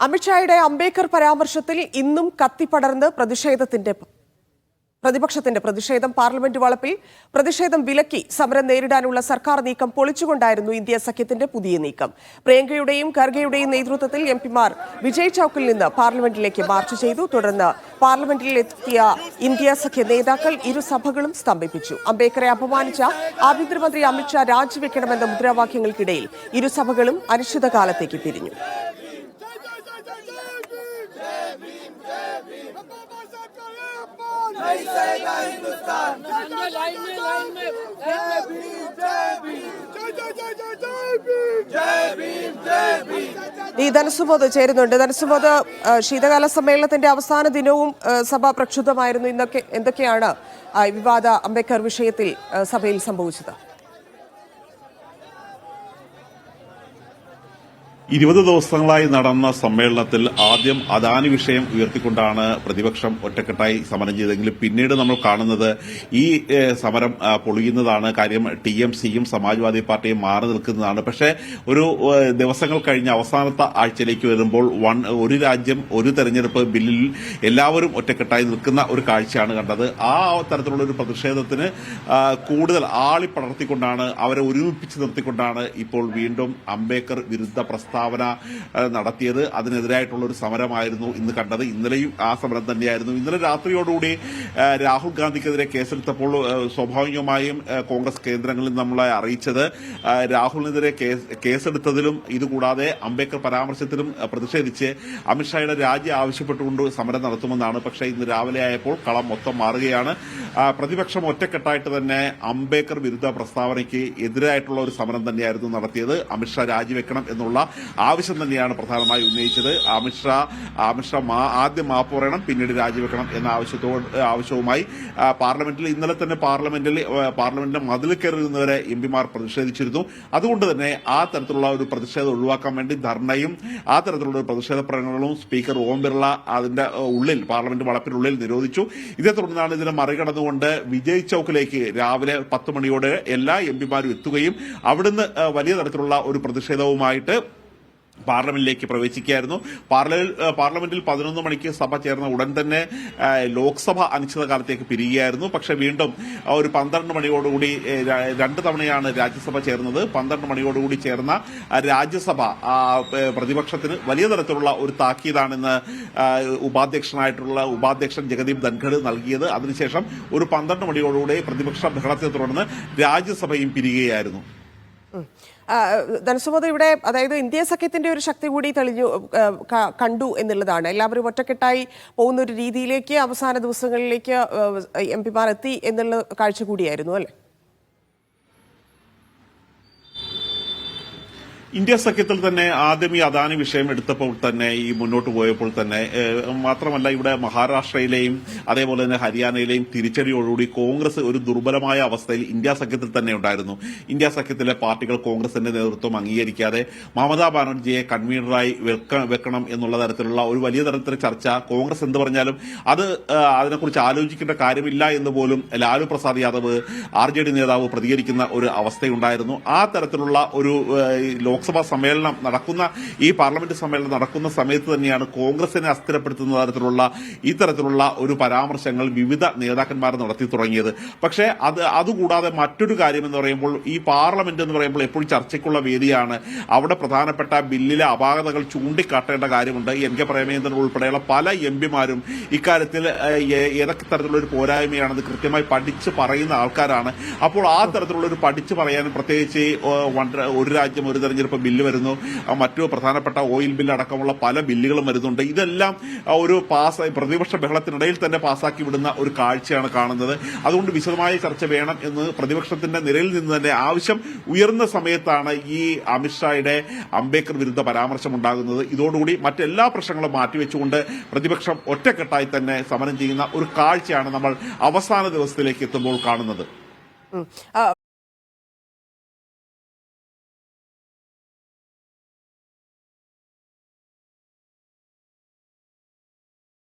അമിത്ഷായുടെ അംബേദ്കർ പരാമർശത്തിൽ ഇന്നും കത്തിപ്പടർന്ന് പ്രതിഷേധത്തിന്റെ പ്രതിപക്ഷത്തിന്റെ പ്രതിഷേധം പാർലമെന്റ് വളപ്പിൽ പ്രതിഷേധം വിലക്കി സമരം നേരിടാനുള്ള സർക്കാർ നീക്കം പൊളിച്ചുകൊണ്ടായിരുന്നു ഇന്ത്യ സഖ്യത്തിന്റെ പുതിയ നീക്കം. പ്രിയങ്കയുടെയും ഖർഗയുടെയും നേതൃത്വത്തിൽ എം പിമാർ വിജയ് ചൌക്കിൽ നിന്ന് പാർലമെന്റിലേക്ക് മാർച്ച് ചെയ്തു. തുടർന്ന് പാർലമെന്റിലെത്തിയ ഇന്ത്യ സഖ്യ നേതാക്കൾ ഇരു സഭകളും സ്തംഭിപ്പിച്ചു. അംബേദ്കറെ അപമാനിച്ച ആഭ്യന്തരമന്ത്രി അമിത്ഷാ രാജിവെക്കണമെന്ന മുദ്രാവാക്യങ്ങൾക്കിടയിൽ ഇരു സഭകളും അനിശ്ചിതകാലത്തേക്ക് പിരിഞ്ഞു. लाइन में लाइन में लाइन में ഈ ധനസുബോധ് ചേരുന്നുണ്ട് ധനസുബോധ് ആ, ശീതകാല സമ്മേളനത്തിന്റെ അവസാന ദിനവും ആ, സഭ പ്രക്ഷുബ്ധമായിരുന്നു ഇന്നൊക്കെ എന്തൊക്കെയാണ് ആ, വിവാദ അംബേദ്കർ വിഷയത്തിൽ ആ, സഭയിൽ സംഭവിച്ചത് ഇരുപത് ദിവസങ്ങളായി നടന്ന സമ്മേളനത്തിൽ ആദ്യം അദാനി വിഷയം ഉയർത്തിക്കൊണ്ടാണ് പ്രതിപക്ഷം ഒറ്റക്കെട്ടായി സമരം ചെയ്തെങ്കിലും പിന്നീട് നമ്മൾ കാണുന്നത് ഈ സമരം പൊളിയുന്നതാണ്. കാര്യം ടി എം സിയും സമാജ്വാദി പാർട്ടിയും മാറി നിൽക്കുന്നതാണ്. പക്ഷേ ഒരു ദിവസങ്ങൾ കഴിഞ്ഞ അവസാനത്തെ ആഴ്ചയിലേക്ക് വരുമ്പോൾ വൺ ഒരു രാജ്യം ഒരു തെരഞ്ഞെടുപ്പ് ബില്ലിൽ എല്ലാവരും ഒറ്റക്കെട്ടായി നിൽക്കുന്ന ഒരു കാഴ്ചയാണ് കണ്ടത്. ആ തരത്തിലുള്ള ഒരു പ്രതിഷേധത്തിന് കൂടുതൽ ആളിപ്പടർത്തിക്കൊണ്ടാണ് അവരെ ഒരുമിപ്പിച്ച് നിർത്തിക്കൊണ്ടാണ് ഇപ്പോൾ വീണ്ടും അംബേദ്കർ വിരുദ്ധ പ്രസ്താവന ആ, നടത്തിയത്. അതിനെതിരായിട്ടുള്ള ഒരു സമരമായിരുന്നു ഇന്ന് കണ്ടത്. ഇന്നലെയും ആ സമരം തന്നെയായിരുന്നു. ഇന്നലെ രാത്രിയോടുകൂടി രാഹുൽ ഗാന്ധിക്കെതിരെ കേസെടുത്തപ്പോൾ സ്വാഭാവികമായും കോൺഗ്രസ് കേന്ദ്രങ്ങളിൽ നമ്മളെ അറിയിച്ചത് രാഹുലിനെതിരെ കേസ് കേസെടുത്തതിലും ഇതുകൂടാതെ അംബേദ്കർ പരാമർശത്തിലും പ്രതിഷേധിച്ച് അമിത്ഷായുടെ രാജി ആവശ്യപ്പെട്ടുകൊണ്ട് സമരം നടത്തുമെന്നാണ്. പക്ഷേ ഇന്ന് രാവിലെ ആയപ്പോൾ കളം മൊത്തം മാറുകയാണ്. പ്രതിപക്ഷം ഒറ്റക്കെട്ടായിട്ട് തന്നെ അംബേദ്കർ വിരുദ്ധ പ്രസ്താവനയ്ക്ക് എതിരായിട്ടുള്ള ഒരു സമരം തന്നെയായിരുന്നു നടത്തിയത്. അമിത്ഷാ രാജിവെക്കണം എന്നുള്ള ആവശ്യം തന്നെയാണ് പ്രധാനമായി ഉന്നയിച്ചത്. അമിത്ഷാ അമിത്ഷാ ആദ്യം മാപ്പ് പറയണം പിന്നീട് രാജിവെക്കണം എന്ന ആവശ്യത്തോട് ആവശ്യവുമായി പാർലമെന്റിൽ ഇന്നലെ തന്നെ പാർലമെന്റിൽ പാർലമെന്റിന്റെ മതിൽ കയറി നിന്നവരെ എം പിമാർ പ്രതിഷേധിച്ചിരുന്നു. അതുകൊണ്ട് തന്നെ ആ തരത്തിലുള്ള ഒരു പ്രതിഷേധം ഒഴിവാക്കാൻ വേണ്ടി ധർണയും ആ തരത്തിലുള്ള ഒരു പ്രതിഷേധ പ്രകടനങ്ങളും സ്പീക്കർ ഓം ബിർള അതിന്റെ ഉള്ളിൽ പാർലമെന്റ് വളപ്പിനുള്ളിൽ നിരോധിച്ചു. ഇതേ തുടർന്നാണ് ഇതിനെ മറികടന്നുകൊണ്ട് വിജയ് ചൌക്കിലേക്ക് രാവിലെ പത്ത് മണിയോടെ എല്ലാ എം പിമാരും എത്തുകയും അവിടുന്ന് വലിയ തരത്തിലുള്ള ഒരു പ്രതിഷേധവുമായിട്ട് പാർലമെന്റിലേക്ക് പ്രവേശിക്കുകയായിരുന്നു. പാർലമെന്റിൽ പതിനൊന്ന് മണിക്ക് സഭ ചേർന്ന ഉടൻ തന്നെ ലോക്സഭ അനിശ്ചിതകാലത്തേക്ക് പിരിയുകയായിരുന്നു. പക്ഷെ വീണ്ടും ഒരു പന്ത്രണ്ട് മണിയോടുകൂടി രണ്ട് തവണയാണ് രാജ്യസഭ ചേർന്നത്. പന്ത്രണ്ട് മണിയോടുകൂടി ചേർന്ന രാജ്യസഭ പ്രതിപക്ഷത്തിന് വലിയ തരത്തിലുള്ള ഒരു താക്കീതാണെന്ന് ഉപാധ്യക്ഷനായിട്ടുള്ള ഉപാധ്യക്ഷൻ ജഗദീപ് ധൻഖഡ് നൽകിയത്. അതിനുശേഷം ഒരു പന്ത്രണ്ട് മണിയോടുകൂടി പ്രതിപക്ഷ ബഹളത്തെ തുടർന്ന് രാജ്യസഭയും പിരിയുകയായിരുന്നു. ആ, ധനസുബോധ് ഇവിടെ അതായത് ഇന്ത്യ സഖ്യത്തിന്റെ ഒരു ശക്തി കൂടി തെളിഞ്ഞു കണ്ടു എന്നുള്ളതാണ്. എല്ലാവരും ഒറ്റക്കെട്ടായി പോകുന്ന ഒരു രീതിയിലേക്ക് അവസാന ദിവസങ്ങളിലേക്ക് എം പിമാർ എത്തി എന്നുള്ള കാഴ്ച കൂടിയായിരുന്നു അല്ലേ? ഇന്ത്യ സഖ്യത്തിൽ തന്നെ ആദ്യം ഈ അദാനി വിഷയം എടുത്തപ്പോൾ തന്നെ ഈ മുന്നോട്ട് പോയപ്പോൾ തന്നെ മാത്രമല്ല ഇവിടെ മഹാരാഷ്ട്രയിലെയും അതേപോലെ തന്നെ ഹരിയാനയിലെയും തിരിച്ചടിയോടുകൂടി കോൺഗ്രസ് ഒരു ദുർബലമായ അവസ്ഥയിൽ ഇന്ത്യ സഖ്യത്തിൽ തന്നെ ഉണ്ടായിരുന്നു. ഇന്ത്യ സഖ്യത്തിലെ പാർട്ടികൾ കോൺഗ്രസിന്റെ നേതൃത്വം അംഗീകരിക്കാതെ മമതാ ബാനർജിയെ കൺവീനറായി വെക്കണം എന്നുള്ള തരത്തിലുള്ള ഒരു വലിയ തരത്തിലുള്ള ചർച്ച കോൺഗ്രസ് എന്ത് പറഞ്ഞാലും അത് അതിനെക്കുറിച്ച് ആലോചിക്കേണ്ട കാര്യമില്ല എന്ന് പോലും ലാലു പ്രസാദ് യാദവ് ആർ നേതാവ് പ്രതികരിക്കുന്ന ഒരു അവസ്ഥയുണ്ടായിരുന്നു. ആ തരത്തിലുള്ള ഒരു ലോക്സഭാ സമ്മേളനം നടക്കുന്ന ഈ പാർലമെന്റ് സമ്മേളനം നടക്കുന്ന സമയത്ത് തന്നെയാണ് കോൺഗ്രസിനെ അസ്ഥിരപ്പെടുത്തുന്ന തരത്തിലുള്ള ഇത്തരത്തിലുള്ള ഒരു പരാമർശങ്ങൾ വിവിധ നേതാക്കന്മാർ നടത്തി തുടങ്ങിയത്. പക്ഷേ അത് അതുകൂടാതെ മറ്റൊരു കാര്യം എന്ന് പറയുമ്പോൾ ഈ പാർലമെന്റ് എന്ന് പറയുമ്പോൾ എപ്പോഴും ചർച്ചയ്ക്കുള്ള വേദിയാണ്. അവിടെ പ്രധാനപ്പെട്ട ബില്ലിലെ അപാകതകൾ ചൂണ്ടിക്കാട്ടേണ്ട കാര്യമുണ്ട്. എൻ കെ പ്രേമേന്ദ്രൻ ഉൾപ്പെടെയുള്ള പല എം പിമാരും ഇക്കാര്യത്തിൽ ഏതൊക്കെ തരത്തിലുള്ള ഒരു പോരായ്മയാണെന്ന് കൃത്യമായി പഠിച്ച് പറയുന്ന ആൾക്കാരാണ്. അപ്പോൾ ആ തരത്തിലുള്ള ഒരു പഠിച്ചു പറയാനും പ്രത്യേകിച്ച് ഒരു രാജ്യം ഒരു തെരഞ്ഞെടുപ്പ് ബില്ല് വരുന്നു. മറ്റു പ്രധാനപ്പെട്ട ഓയിൽ ബില്ല് അടക്കമുള്ള പല ബില്ലുകളും വരുന്നുണ്ട്. ഇതെല്ലാം ഒരു പാസ് പ്രതിപക്ഷ ബഹളത്തിനിടയിൽ തന്നെ പാസാക്കി വിടുന്ന ഒരു കാഴ്ചയാണ് കാണുന്നത്. അതുകൊണ്ട് വിശദമായ ചർച്ച വേണം എന്ന് പ്രതിപക്ഷത്തിന്റെ നിരയിൽ നിന്ന് തന്നെ ആവശ്യം ഉയർന്ന സമയത്താണ് ഈ അമിത്ഷായുടെ അംബേദ്കർ വിരുദ്ധ പരാമർശം ഉണ്ടാകുന്നത്. ഇതോടുകൂടി മറ്റെല്ലാ പ്രശ്നങ്ങളും മാറ്റിവെച്ചുകൊണ്ട് പ്രതിപക്ഷം ഒറ്റക്കെട്ടായി തന്നെ സമരം ചെയ്യുന്ന ഒരു കാഴ്ചയാണ് നമ്മൾ അവസാന ദിവസത്തിലേക്ക് എത്തുമ്പോൾ കാണുന്നത്.